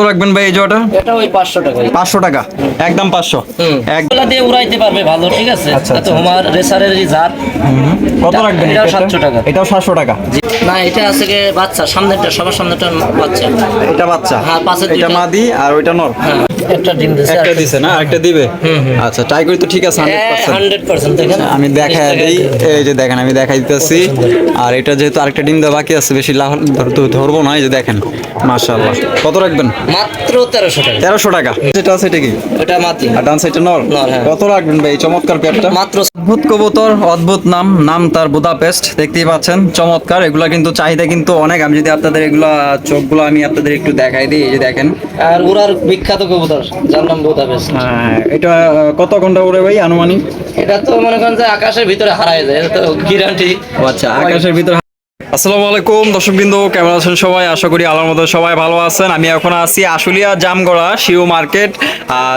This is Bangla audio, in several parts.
কত রাখবেন ভাই এই জোড়াটা? এটা ওই পাঁচশো টাকা। পাঁচশো টাকা? একদম পাঁচশো। এক দিয়ে উড়াইতে পারবে ভালো ঠিক আছে? আচ্ছা, তো আচ্ছা। আমার রেসারের যে জাত কত রাখবেন এটাও এটা? 700 টাকা। এটাও সাতশো টাকা। না এটা আছে বাচ্চা সামনেরটা সবার সামনেরটা বাচ্চা। এটা বাচ্চা? হ্যাঁ, পাশের এটা মাদি আর ওইটা নর? হ্যাঁ একটা ডিম দিছে একটা দিছে না? একটা দিবে? আচ্ছা ট্রাই করি তো ঠিক আছে হান্ড্রেড পার্সেন্ট হান্ড্রেড পার্সেন্ট দেখেন। আমি দেখাই দিই। এই যে দেখেন আমি দেখাই দিতেছি। আর এটা যেহেতু আরেকটা ডিম দেওয়া বাকি আছে বেশি ধরবো না এই যে দেখেন। মাশাআল্লাহ। কত রাখবেন? মাত্র তেরোশো টাকা। তেরোশো টাকা। যেটা আছে এটা কি? এটা মাতি আর ডান সাইডটা নর? নর। কত রাখবেন ভাই চমৎকার পেয়ারটা? মাত্র অদ্ভুত কবুতর অদ্ভুত নাম নাম তার বুদাপেস্ট দেখতেই পাচ্ছেন চমৎকার। এগুলা কিন্তু চাহিদা কিন্তু অনেক। আমি যদি আপনাদের এগুলা চোখগুলো আমি আপনাদের একটু দেখাই দিই এই যে দেখেন। আর বিখ্যাত কবুতর যার নাম হ্যাঁ, এটা কত ঘণ্টা উড়ে ভাই আনুমানিক? এটা তো মনে করেন যে আকাশের ভিতরে হারায় যায় এটা তো গ্যারান্টি আচ্ছা আকাশের ভিতরে আসসালামু আলাইকুম দর্শকবৃন্দ কেমন আছেন সবাই? আশা করি আল্লাহর মতো সবাই ভালো আছেন। আমি এখন আছি আশুলিয়া জামগড়া শিউ মার্কেট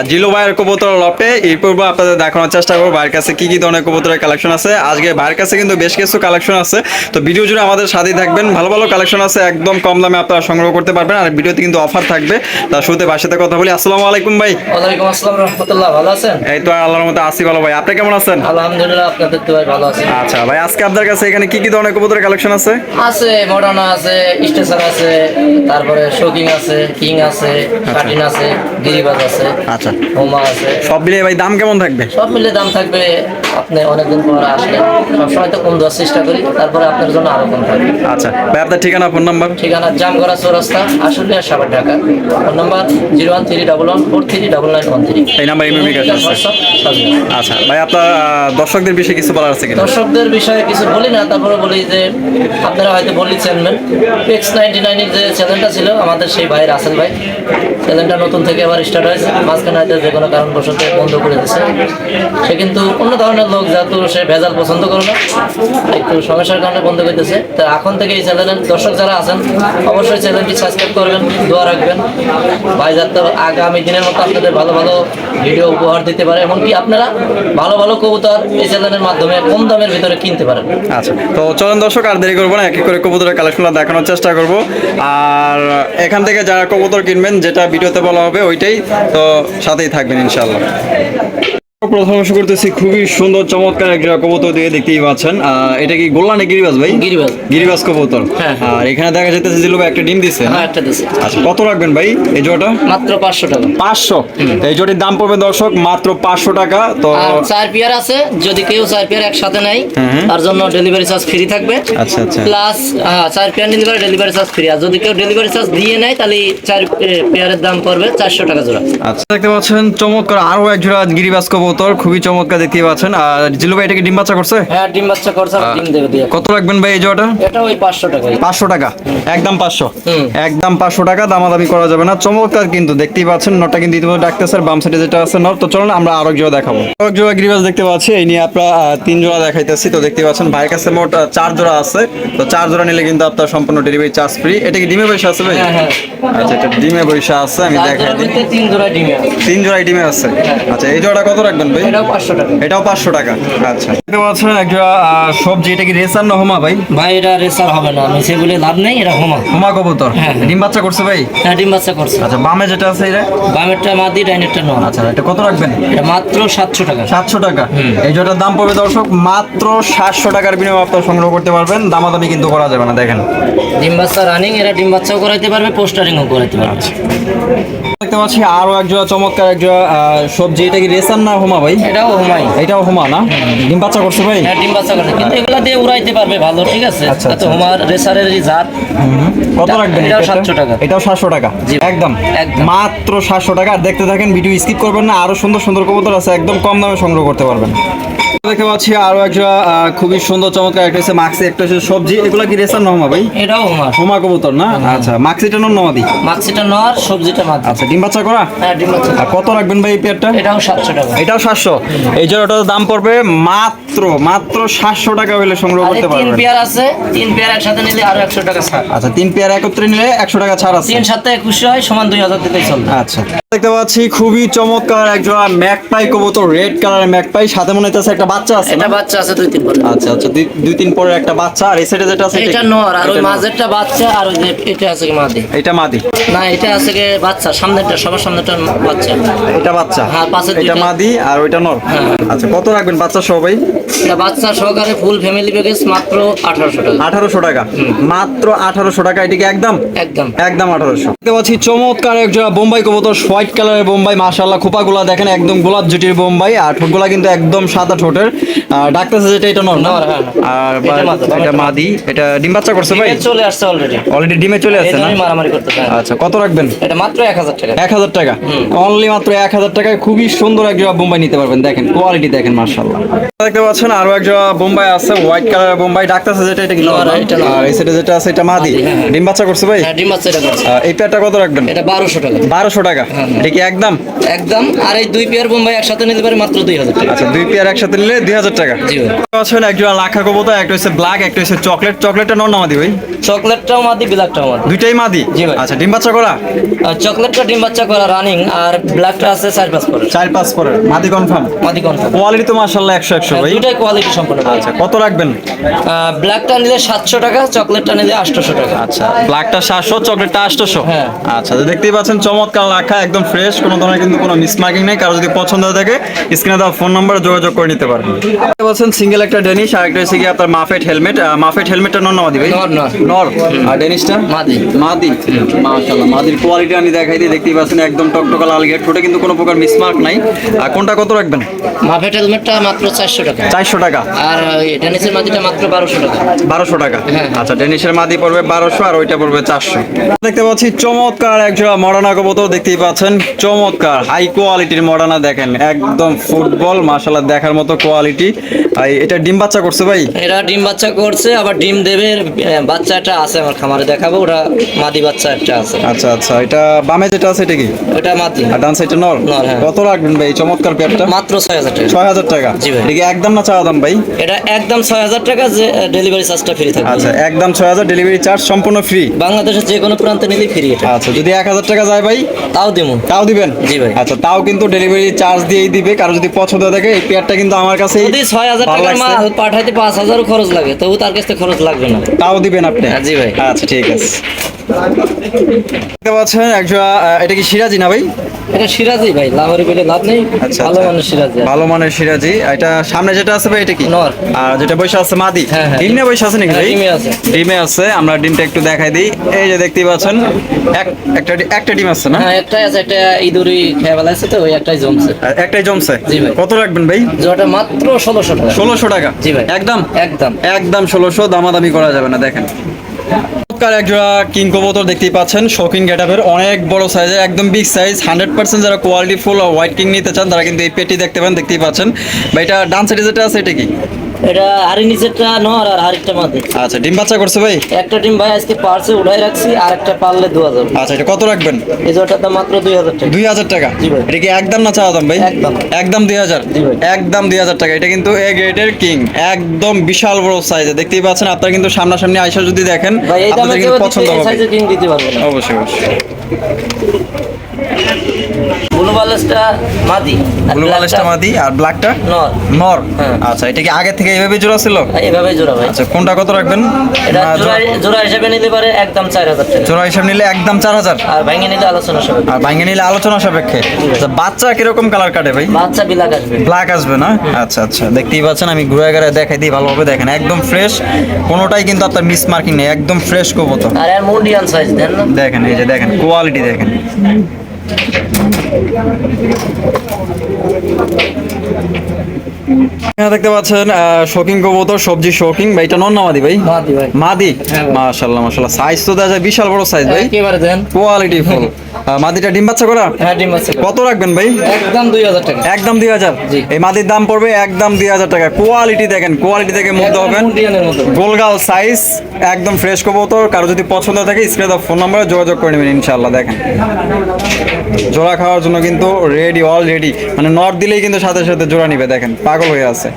জিলো ভাইয়ের কবুতর লপে এই পূর্ব আপনাদের দেখানোর চেষ্টা করব ভাইয়ের কাছে কি কি ধরনের কবুতরের কালেকশন আছে। আজকে ভাইয়ের কাছে কিন্তু বেশ কিছু কালেকশন আছে। তো ভিডিও জুড়ে আমাদের সাথেই থাকবেন। ভালো ভালো কালেকশন আছে একদম কম দামে আপনারা সংগ্রহ করতে পারবেন। আর ভিডিওতে কিন্তু অফার থাকবে। তার শুরুতে ভাইয়ের সাথে কথা বলি। আসসালামু আলাইকুম ভাই। ওয়ালাইকুম আসসালাম রহমতুল্লাহ। ভালো আছেন? এই তো আল্লাহর মতো আসি ভালো ভাই। আপনি কেমন আছেন? আলহামদুলিল্লাহ আপনাদের তো ভাই ভালো আছে। আচ্ছা ভাই আজকে আপনার কাছে এখানে কি কি ধরনের কবুতরের কালেকশন আছে? আছে মডার্ন আছে স্টেশন আছে তারপরে শোকিং আছে কিং আছে কাটিন আছে গিরিবাজ আছে আচ্ছা। হোমা আছে। সব মিলিয়ে ভাই দাম কেমন থাকবে? সব মিলে দাম থাকবে আপনি অনেকদিন পর আসলেন সবসময় তো কম দেওয়ার চেষ্টা করি তারপরে আপনার জন্য আরও কম থাকবে আচ্ছা ভাই আপনার ঠিকানা ফোন নাম্বার? ঠিকানা জামগড়া চৌরাস্তা Ashulia Savar Dhaka. Phone number zero one three double one four three double nine one three. এই নাম্বার ইমেল কাছে আছে। আচ্ছা ভাই আপনার দর্শকদের বিষয়ে কিছু বলার আছে কিনা? দর্শকদের বিষয়ে কিছু বলি না তারপরে বলি যে আপনারা হয়তো বলি চ্যানেল এক্স নাইনটি নাইনের যে চ্যানেলটা ছিল আমাদের সেই ভাই রাসেল ভাই। চ্যানেলটা নতুন থেকে আবার স্টার্ট হয়েছে মাঝখানে হয়তো যে কোনো কারণবশত বন্ধ করে দিচ্ছে সে কিন্তু অন্য ধরনের লোক যেহেতু সে ভেজাল পছন্দ করে না। একটু সমস্যার কারণে বন্ধ করতেছে। তো এখন থেকে এই চ্যানেলের দর্শক যারা আছেন, অবশ্যই চ্যানেলটি সাবস্ক্রাইব করবেন, দোয়া রাখবেন। ভাই, যাতে আগামী দিনের মতো আপনাদের ভালো ভালো ভিডিও উপহার দিতে পারে, এমনকি আপনারা ভালো ভালো কবুতর এই চ্যানেলের মাধ্যমে কম দামের ভিতরে কিনতে পারেন। আচ্ছা তো চলেন দর্শক, আর দেরি করব না, এক এক করে কবুতরের কালেকশনটা দেখানোর চেষ্টা করব। আর এখান থেকে যারা কবুতর কিনবেন, যেটা ভিডিওতে বলা হবে, ওইটাই, তো সাথেই থাকবেন ইনশাল্লাহ প্রথম করতেছি খুবই সুন্দর চমৎকার একটা কবুতর দিয়ে দেখতেই পাচ্ছেন। এটা কি গোল্লা না গিরিবাজ ভাই? গিরিবাজ। গিরিবাজ কবুতর। হ্যাঁ। আর এখানে দেখা যে একটা ডিম দিছে হ্যাঁ একটা দিছে। আচ্ছা কত রাখবেন ভাই এই জোড়াটা? মাত্র পাঁচশো টাকা। পাঁচশো? এই জোটির দাম পড়বে দর্শক মাত্র পাঁচশো টাকা তো চার পেয়ার আছে যদি কেউ চার পেয়ার একসাথে নেয় তার জন্য ডেলিভারি চার্জ ফ্রি থাকবে। আচ্ছা আচ্ছা। প্লাস চার পেয়ার পারে ডেলিভারি চার্জ ফ্রি আর যদি কেউ ডেলিভারি চার্জ দিয়ে নেয় তাহলে চার পেয়ারের দাম পড়বে চারশো টাকা জোড়া। আচ্ছা দেখতে পাচ্ছেন চমৎকার আরও এক জোড়া গিরিবাজ কবুতর। খুবই চমৎকার দেখতে পাচ্ছেন। আর জিলু ভাই এটাকে ডিম বাচ্চা করছে? হ্যাঁ ডিম বাচ্চা করছে ডিম দেবে দিয়ে। কত রাখবেন ভাই এই জোড়াটা? এটা ওই পাঁচশো টাকা। পাঁচশো টাকা? একদম পাঁচশো? হুম। একদম পাঁচশো টাকা দামাদামি করা যাবে না। চমৎকার কিন্তু দেখতেই পাচ্ছেন নটটা কিন্তু ইতিমধ্যে ডাকতেছে আর বাম সাইডে যেটা আছে নট। তো চলুন আমরা আরও জোড়া দেখাবো। আরও জোড়া গিরিবাজ দেখতে পাচ্ছি এই নিয়ে আপনারা তিন জোড়া দেখাইতেছি। তো দেখতে পাচ্ছেন ভাইয়ের কাছে মোট চার জোড়া আছে। তো চার জোড়া নিলে কিন্তু আপনার সম্পূর্ণ ডেলিভারি চার্জ ফ্রি এটা কি ডিমে পয়সা আছে ভাই? হ্যাঁ, হ্যাঁ। আচ্ছা এটা ডিমে পয়সা আছে আমি দেখাই দিই। তিন জোড়া ডিম আছে। তিন জোড়াই ডিমে আছে। আচ্ছা এই জোড়া কত রাখবেন? ভাই। এটাও পাঁচশো টাকা। এটাও পাঁচশো টাকা। আচ্ছা। দেখতে পাচ্ছেন একটা সবজি এটা কি রেসার না হোমা ভাই? ভাই এটা রেসার হবে না। নিচে বলে লাভ নেই এটা হোমা। হোমা কবুতর? হ্যাঁ। ডিম বাচ্চা করছে ভাই? হ্যাঁ ডিম বাচ্চা করছে। আচ্ছা বামে যেটা আছে এটা? বামেরটা মাদি ডাইনেরটা নয় আচ্ছা এটা কত রাখবেন? এটা মাত্র সাতশো টাকা। সাতশো টাকা। এই জোটার দাম পড়বে দর্শক মাত্র সাতশো টাকার বিনিময়ে আপনারা সংগ্রহ করতে পারবেন। দামাদামি কিন্তু করা যাবে না দেখেন। ডিম বাচ্চা রানিং এরা ডিম বাচ্চাও করাইতে পারবে পোস্টারিংও করাইতে পারবে। আচ্ছা। দেখতে পাচ্ছি আরও এক জোড়া চমৎকার এক জোড়া সবজি। এটা কি রেসার না হোমা ভাই? এটাও হোমাই এটাও হোমা না? ডিম বাচ্চা করছে ভাই? হ্যাঁ ডিম বাচ্চা করছে। কিন্তু এগুলা দিয়ে উড়াইতে পারবে ভালো ঠিক আছে? আচ্ছা, আচ্ছা। হোমার রেসারের যে জাত। কত রাখবেন? এটাও এটা? 700 টাকা। এটাও সাতশো টাকা? জি। একদম। মাত্র সাতশো টাকা। আর দেখতে থাকেন ভিডিও স্কিপ করবেন না। আরও সুন্দর সুন্দর কবুতর আছে একদম কম দামে সংগ্রহ করতে পারবেন। দেখতে পাচ্ছি আরও একটা খুবই সুন্দর চমৎকার একটা হচ্ছে মাক্সি একটা হচ্ছে সবজি। এগুলা কি রেসার নহমা ভাই? এটাও হোমার হোমা কবুতর না? আচ্ছা মাক্সিটা নমাদি? মাছিটা নর সবজিটা মাছ আচ্ছা ডিম বাচ্চা করা? হ্যাঁ ডিম বাচ্চা কত রাখবেন ভাই এই পেয়ারটা? এটাও সাতশো টাকা। এটাও সাতশো। এই জোড়াটার দাম পড়বে মাত্র মাত্র সাতশো টাকা হলে সংগ্রহ করতে তিন পেয়ার আছে তিন পেয়ার একসাথে নিলে আরও একশো টাকা ছাড়। আচ্ছা তিন পেয়ার একত্রে নিলে একশো টাকা ছাড় আছে। তিন সাথে একুশশো হয় সমান দুই হাজার দিতেই চলবে। আচ্ছা। দেখতে পাচ্ছি খুবই চমৎকার একজোড়া ম্যাকপাই কবুতর রেড কালারের ম্যাকপাই। সাথে মনে হচ্ছে একটা বাচ্চা আছে? এটা বাচ্চা আছে দুই তিন পরে আচ্ছা আচ্ছা দুই- তিন পরের একটা বাচ্চা। আর এই সাইডে যেটা আছে এটা এটা নর আর ওই মাঝেরটা বাচ্চা আর ওই এটা আছে কি মাদি? এটা মাদি। না এটা আছে কি বাচ্চা সামনেরটা সবার সামনেটা বাচ্চা। এটা বাচ্চা। হ্যাঁ, পাশে এটা মাদি আর ওইটা নর। হ্যাঁ। আচ্ছা কত রাখবেন বাচ্চা সহ ভাই? এটা বাচ্চা সহকারে ফুল ফ্যামিলি প্যাকেজ মাত্র আঠারোশো টাকা। আঠারোশো টাকা। মাত্র আঠারোশো টাকা এটিকে একদম? একদম। একদম আঠারোশো। দেখতে পাচ্ছি চমৎকার একজোড়া বোম্বাই কবুতর হোয়াইট কালারের বোম্বাই মাশাল্লাহ খোপাগুলা দেখেন একদম গোলাপ জুটির বোম্বাই আর ঠোঁটগুলা কিন্তু একদম সাদা ঠোঁটের। আর ডাক্তার যেটা এটা নর না? হ্যাঁ, হ্যাঁ। আর এটা মাদি, এটা ডিম বাচ্চা করছে ভাই? চলে আসছে অলরেডি অলরেডি ডিমে চলে আসছে না? মারামারি করতে আচ্ছা কত রাখবেন? এটা মাত্র এক হাজার টাকা। এক হাজার টাকা? অনলি মাত্র এক হাজার টাকায় খুবই সুন্দর এক জোড়া বোম্বাই নিতে পারবেন। দেখেন কোয়ালিটি দেখেন মার্শাল্লাহ দেখতে পাচ্ছেন আরও এক জোড়া বোম্বাই আছে হোয়াইট কালারের বোম্বাই। ডাক্তার আছে যেটা এটা কি নর, আর এই সাইডে যেটা আছে এটা মাদি। হ্যাঁ। ডিম বাচ্চা করছে ভাই? হ্যাঁ ডিম বাচ্চা এটা করছে। এই পেয়ারটা কত রাখবেন? এটা বারোশো টাকা। বারোশো টাকা। এটা কি একদম? একদম। আর এই দুই পেয়ার বোম্বাই একসাথে নিতে পারে মাত্র দুই হাজার টাকা। আচ্ছা দুই পেয়ার একসাথে নিলে দুই হাজার টাকা। জি ভাই। এক জোড়া লাখা কবুতর একটা হচ্ছে ব্ল্যাক একটা হচ্ছে চকলেট চকলেটটা নর না ভাই। চকলেটটাও মাদি ব্ল্যাকটাও মাদি। দুইটাই মাদি? জি ভাই। আচ্ছা ডিম বাচ্চা করা? চকলেটটা ডিম বাচ্চা করা রানিং আর ব্ল্যাকটা আছে চার পাঁচ করে চার পাঁচ পরের। মাদি কনফার্ম মাদি কনফার্ম কোয়ালিটি তো মার্শাল্লাহ একশো একশো ভাই। দুইটাই কোয়ালিটি সম্পন্ন আচ্ছা কত রাখবেন? ব্ল্যাকটা নিলে সাতশো টাকা চকলেটটা নিলে টাকা। আচ্ছা ব্ল্যাকটা চকলেটটা হ্যাঁ। আচ্ছা দেখতেই পাচ্ছেন চমৎকার রাখা একদম ফ্রেশ কোনো ধরনের কিন্তু কোনো মিসমার্কিং নেই। কারও যদি পছন্দ হয়ে থাকে স্ক্রিনে দেওয়া ফোন নাম্বারে যোগাযোগ করে নিতে পারবেন। পাচ্ছেন সিঙ্গেল একটা ডেনিশ আর একটা হচ্ছে কি আপনার মাফেট হেলমেট মাফেট হেলমেটটা নর নামাদি ভাই? নর, আর ডেনিশটা মাদি। মাদি। মাশাআল্লাহ মাদির কোয়ালিটি আমি দেখাই দিই। দেখতেই পাচ্ছেন একদম টকটকা লাল গেট ঠোঁটে কিন্তু কোনো প্রকার মিসমার্ক নাই। আর কোনটা কত রাখবেন? মাফেট হেলমেটটা মাত্র চারশো টাকা। চারশো টাকা। আর নিচের মাদিটা মাত্র বারোশো টাকা। বারোশো টাকা। হ্যাঁ। আচ্ছা ডেনিশের মাদি পড়বে বারোশো আর ওইটা পড়বে চারশো। দেখতে পাচ্ছি চমৎকার একজোড়া মডার্না কবুতর দেখতেই পাচ্ছেন। চমৎকার। হাই কোয়ালিটির মডার্না দেখেন একদম ফুটবল মাশাল্লাহ দেখার মতো কোয়ালিটি এটা ডিম বাচ্চা করছে ভাই? এরা ডিম বাচ্চা করছে আবার ডিম দেবে এর, আহ, বাচ্চা একটা আছে আমার খামারে দেখাবো ওরা মাদি বাচ্চা একটা আছে। আচ্ছা আচ্ছা এটা বামে যেটা আছে এটা কি? ওটা মাদি। আর ডান সাইডটা নর? নর, হ্যাঁ। কত রাখবেন ভাই চমৎকার পেয়ারটা মাত্র ছয় হাজার টাকা। ছয় হাজার টাকা। জি ভাই। এটা একদম না চাওয়া দাম ভাই? এটা একদম ছয় হাজার টাকা যে ডেলিভারি চার্জটা ফ্রি থাকবে। আচ্ছা একদম ছয় হাজার ডেলিভারি চার্জ সম্পূর্ণ ফ্রি বাংলাদেশের যে কোনো প্রান্তে নিলে ফ্রি এটা। আচ্ছা যদি এক হাজার টাকা যায় ভাই? তাও দিমু। তাও দিবেন? জি ভাই। আচ্ছা তাও কিন্তু ডেলিভারি চার্জ দিয়েই দিবে। কারও যদি পছন্দ থাকে এই পেয়ারটা কিন্তু আমার কাছে যদি ছয় হাজার টাকার মাল পাঠাইতে পাঁচ হাজারও খরচ লাগে তবু তার কাছে খরচ লাগবে না। তাও দিবেন আপনি? হ্যাঁ, জি ভাই। আচ্ছা ঠিক আছে। দেখতে পাচ্ছেন একটা এটা কি সিরাজি না ভাই? এটা সিরাজি ভাই লাভারি পেলে লাভ নেই আচ্ছা, ভালো আচ্ছা। মানের সিরাজি ভালো মানের সিরাজি। এটা সামনে যেটা আছে ভাই এটা কি? নর। আর যেটা বসে আছে মাদি। ডিম নিয়ে বসে আছে নাকি হ্যাঁ, ভাই? ডিমে আছে। ডিমে আছে। আমরা ডিমটা একটু দেখাই দিই। এই যে দেখতেই পাচ্ছেন এক- একটা একটা ডিম আছে না? হ্যাঁ একটাই আছে একটা ইঁদুরি খেয়ে বেলাইছে তো ওই একটাই জমছে। একটাই জমছে? জি ভাই। কত রাখবেন ভাই? যেটা মাত্র ষোলোশো টাকা। ষোলোশো টাকা? জি ভাই। একদম? একদম। একদম ষোলোশো দামাদামি করা যাবে না দেখেন। চমৎকার একটা কিং কবুতর দেখতেই পাচ্ছেন। শৌখিন গেটাপের অনেক বড় সাইজে একদম বিগ সাইজ হান্ড্রেড পার্সেন্ট যারা কোয়ালিটি ফুল হোয়াইট কিং নিতে চান, তারা কিন্তু এই পেটি দেখতে পান, দেখতেই পাচ্ছেন। বা এটা ডান সাইডে যেটা আছে, এটা কি? এটা হাড়ি নিচেরটা নর আর হাড়িটা মাদি আচ্ছা ডিম বাচ্চা করছে ভাই? একটা ডিম ভাই আজকে পার্সে উঠাই রাখছি আর একটা পারলে দু হাজার আচ্ছা এটা কত রাখবেন? এই জোটার দাম মাত্র দুই হাজার টাকা? দুই হাজার টাকা এটা কি একদম না চাওয়া দাম ভাই? একদম। একদম দুই হাজার একদম দুই হাজার টাকা। এটা কিন্তু এ গ্রেডের কিং একদম বিশাল বড় সাইজে দেখতেই পাচ্ছেন আপনারা কিন্তু সামনাসামনি আইসা যদি দেখেন আপনাদের কিন্তু পছন্দ হবে। সাইজে কিং দিতে পারবে অবশ্যই অবশ্যই। ব্লু বালেসটা মাদি। ব্লু blackটা মাদি আর ব্ল্যাকটা? নর। নর। হ্যাঁ। আচ্ছা এটা কি আগে থেকে এইভাবে জোড়া ছিল? এইভাবে জোড়া ভাই। আচ্ছা কোনটা কত রাখবেন? এটা জোড়া জোড়া- জোড়া হিসেবে নিতে পারে একদম টাকা। জোড়া হিসাব নিলে একদম আর ভেঙে নিলে আলোচনা সবে আর ভাঙে নিলে আলোচনা সাপেক্ষে। আচ্ছা, বাচ্চা কীরকম কালার কাটে ভাই? বাচ্চা বিলাক আসবে। ব্ল্যাক আসবে না? আচ্ছা আচ্ছা দেখতেই পাচ্ছেন আমি ঘুরে ঘুরে দেখাই দিই ভালোভাবে দেখেন একদম ফ্রেশ কোনোটাই কিন্তু আপনার মিস মার্কিং নেই একদম ফ্রেশ কবুতর। আর এর মুন্ডিয়ান সাইজ দেন দেখেন এই যে দেখেন কোয়ালিটি দেখেন। Thank you. এখানে দেখতে পাচ্ছেন শোকিং কবুতর সবজি শোকিং ভাই এটা নন মাদি ভাই? মাদি হ্যাঁ ভাই। মাশাআল্লাহ মাশাআল্লাহ। সাইজ তো দেখা বিশাল বড় সাইজ ভাই। একেবারে দেন কোয়ালিটি ফুল মাদিটা ডিম বাচ্চা করা? হ্যাঁ ডিম কত রাখবেন ভাই? একদম দুই হাজার টাকা। একদম দুই হাজার? জি। এই মাদির দাম পড়বে একদম দুই হাজার টাকা। কোয়ালিটি দেখেন কোয়ালিটি দেখে মুগ্ধ হবেন। গোলগাল সাইজ একদম ফ্রেশ কবুতর। কারও যদি পছন্দ থাকে স্ক্রিনে ফোন নাম্বারে যোগাযোগ করে নেবেন ইনশাআল্লাহ। দেখেন। জোড়া খাওয়ার জন্য কিন্তু রেডি অলরেডি মানে নট দিলেই কিন্তু সাথে সাথে জোড়া নিবে দেখেন। পাগল হয়ে আছে।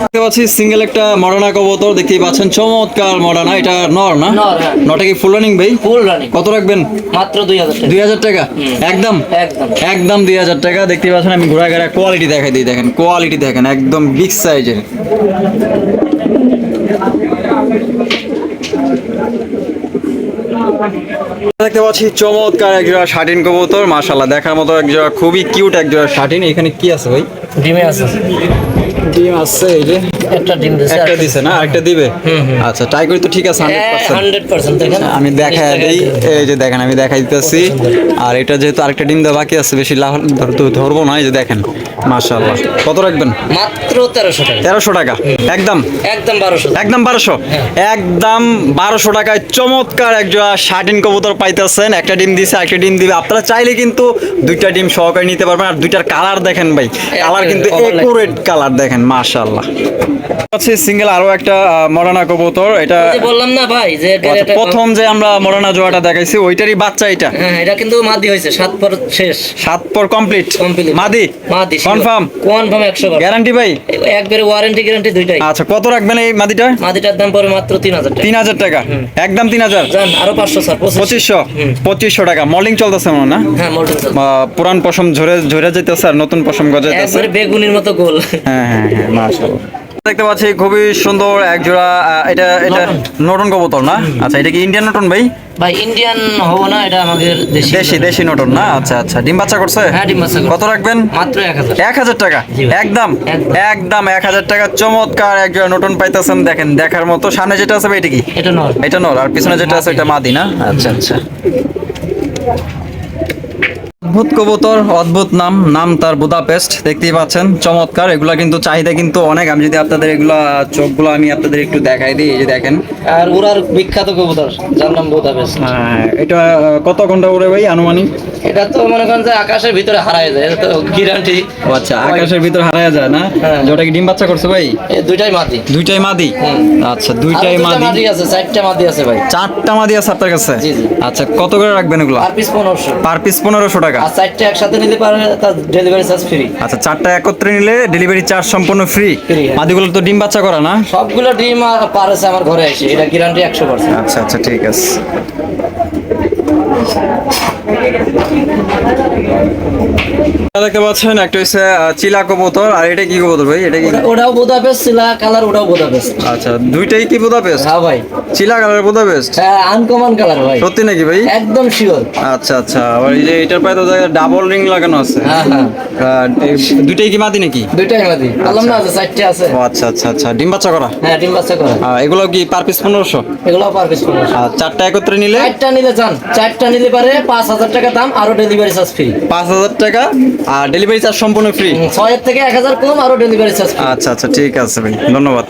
দেখতে পাচ্ছি সিঙ্গেল একটা মডার্না কবুতর দেখতেই পাচ্ছেন চমৎকার মডার্না এটা নর না? হ্যাঁ। নটা কি ফুল রানিং ভাই? ফুল রানিং কত রাখবেন? মাত্র দুই হাজার টাকা। দুই হাজার টাকা? একদম? একদম। একদম দুই হাজার টাকা। দেখতে পাচ্ছেন আমি ঘোরা ঘোরা কোয়ালিটি দেখাই দিই দেখেন কোয়ালিটি দেখেন একদম বিগ সাইজের দেখতে পাচ্ছি চমৎকার এক জোড়া শাটিন কবুতর মাশাল্লাহ দেখার মতো এক জোড়া খুবই কিউট এক জোড়া শাটিন। এখানে কি আছে ভাই? ডিমে আছে। ডিম আছে এই যে। একটা ডিম দিছে একটা দিছে না? একটা দিবে? হুম, হুম। আচ্ছা ট্রাই করি তো ঠিক আছে হান্ড্রেড পার্সেন্ট হান্ড্রেড পার্সেন্ট দেখেন। আমি দেখাই দিই। এই যে দেখেন আমি দেখাই দিতেছি। আর এটা যেহেতু আরেকটা ডিম দেওয়া বাকি আছে বেশি লাভ ধরবো না এই যে দেখেন মাশাআল্লাহ। কত রাখবেন? মাত্র তেরোশো টাকা। তেরোশো টাকা। একদম? একদম বারোশো। একদম বারোশো? একদম বারোশো টাকায় চমৎকার একজোড়া শার্টিন কবুতর পাইতেছেন। একটা ডিম দিছে একটা ডিম দিবে। আপনারা চাইলে কিন্তু দুইটা ডিম সহকারে নিতে পারবেন। আর দুইটার কালার দেখেন ভাই। কালার কিন্তু. একুরেট কালার দেখেন মাশাআল্লাহ। আছে সিঙ্গেল আরও একটা মরানা কবুতর। এটা বললাম না ভাই যে আচ্ছা, প্রথম যে আমরা মরানা দেখাইছি ওইটারই বাচ্চা এটা। হ্যাঁ এটা কিন্তু মাদি হয়েছে সাত পর শেষ। সাত পর কমপ্লিট Complete. মাদি? মাদি কনফার্ম কনফার্ম একশো বার। গ্যারান্টি ভাই? একবারে ওয়ারেন্টি গ্যারান্টি দুইটাই। আচ্ছা কত রাখবেন এই মাদিটা মাদিটার দাম মাত্র তিন হাজার টাকা। তিন হাজার টাকা? একদম তিন হাজার? জান আরও পাঁচশো স্যার পঁচিশশো। পঁচিশশো? টাকা। মলিং চলতেছে মনে না? হ্যাঁ আহ, পুরান পশম ঝরে ঝরে যেতেছে আর নতুন পশম গজাইতেছে। একবারে বেগুনির মতো গোল। হ্যাঁ হ্যাঁ হ্যাঁ মাশাআল্লাহ। দেখতে পাচ্ছি খুবই সুন্দর এক জোড়া এটা এটা নটন। কবুতর না? আচ্ছা এটা কি ইন্ডিয়ান নটন ভাই? ভাই ইন্ডিয়ান হব না এটা আমাদের দেশি দেশি দেশি নটন না? আচ্ছা আচ্ছা ডিম বাচ্চা করছে? হ্যাঁ, ডিম বাচ্চা কত রাখবেন? মাত্র এক হাজার। এক হাজার টাকা? একদম? একদম। একদম এক হাজার টাকা। চমৎকার এক জোড়া নটন পাইতেছেন দেখেন দেখার মতো। সামনে যেটা আছে ভাই এটা কি? এটা নয় এটা নর আর পিছনে যেটা আছে এটা মাদি না? আচ্ছা আচ্ছা। অদ্ভুত কবুতর অদ্ভুত নাম নাম তার বুদাপেস্ট দেখতেই পাচ্ছেন চমৎকার। এগুলা কিন্তু চাহিদা কিন্তু অনেক। আমি যদি আপনাদের এগুলা চোখগুলো আমি আপনাদের একটু দেখাই দিই এই যে দেখেন। আর ওরার বিখ্যাত কবুতর যার নাম বোধাবেশ হ্যাঁ, এটা কত ঘণ্টা উড়ে ভাই আনুমানিক? এটা তো মনে করেন যে আকাশের ভিতরে হারায় যায় এটা তো গ্যারান্টি ও আচ্ছা আকাশের ভিতর হারায় যায় না? হ্যাঁ। যেটা কি ডিম বাচ্চা করছে ভাই? এই দুইটাই মাদি। দুইটাই মাদি। আচ্ছা দুইটাই দুইটা মাদি। মাদি আছে চারটা মাদি আছে ভাই। চারটা মাদি আছে আপনার কাছে? জি, জি। আচ্ছা কত করে রাখবেন এগুলো? আর পিস পনেরোশো। পার পিস পনেরোশো টাকা। আর চারটা একসাথে নিতে পারে তার ডেলিভারি চার্জ ফ্রি আচ্ছা চারটা একত্রে নিলে ডেলিভারি চার্জ সম্পূর্ণ ফ্রি হ্যাঁ। মাদিগুলো তো ডিম বাচ্চা করা না? সবগুলো ডিম আর পারেছে আমার ঘরে এসে। এটা গ্যারান্টি একশো পার্সেন্ট আচ্ছা আচ্ছা ঠিক আছে। দেখতে পাচ্ছেন একটা হচ্ছে চিলা কবুতর আর এটা কি কবুতর ভাই? এটা কি? ওটাও বোধাবেশ ছিল কালার ওটাও বোধাবেশ আচ্ছা দুইটাই কি বোধা বেস্ট হ্যাঁ ভাই। চিলা কালার বোধা বেস্ট হ্যাঁ আনকমন কালার ভাই। সত্যি নাকি ভাই? একদম শিওর আচ্ছা আচ্ছা আবার এই যে এটার পায়ে তো ডাবল রিং লাগানো আছে। হ্যাঁ হ্যাঁ। দুইটাই কি মাদি নাকি? দুইটাই মাদি। বললাম না যে চারটে আছে। ও আচ্ছা আচ্ছা আচ্ছা ডিম বাচ্চা করা? হ্যাঁ ডিম বাচ্চা করে। এগুলো কি পার পিস পনেরোশো? এগুলো পার পিস পনেরোশো। আর চারটা একত্রে নিলে? চারটা নিলে যান চারটা নিলে পারে পাঁচ হাজার টাকা দাম আরও ডেলিভারি চার্জ ফ্রি পাঁচ হাজার টাকা আর ডেলিভারি চার্জ সম্পূর্ণ ফ্রি ছয়ের থেকে এক হাজার কম আরও ডেলিভারি চার্জ আচ্ছা আচ্ছা ঠিক আছে ভাই ধন্যবাদ।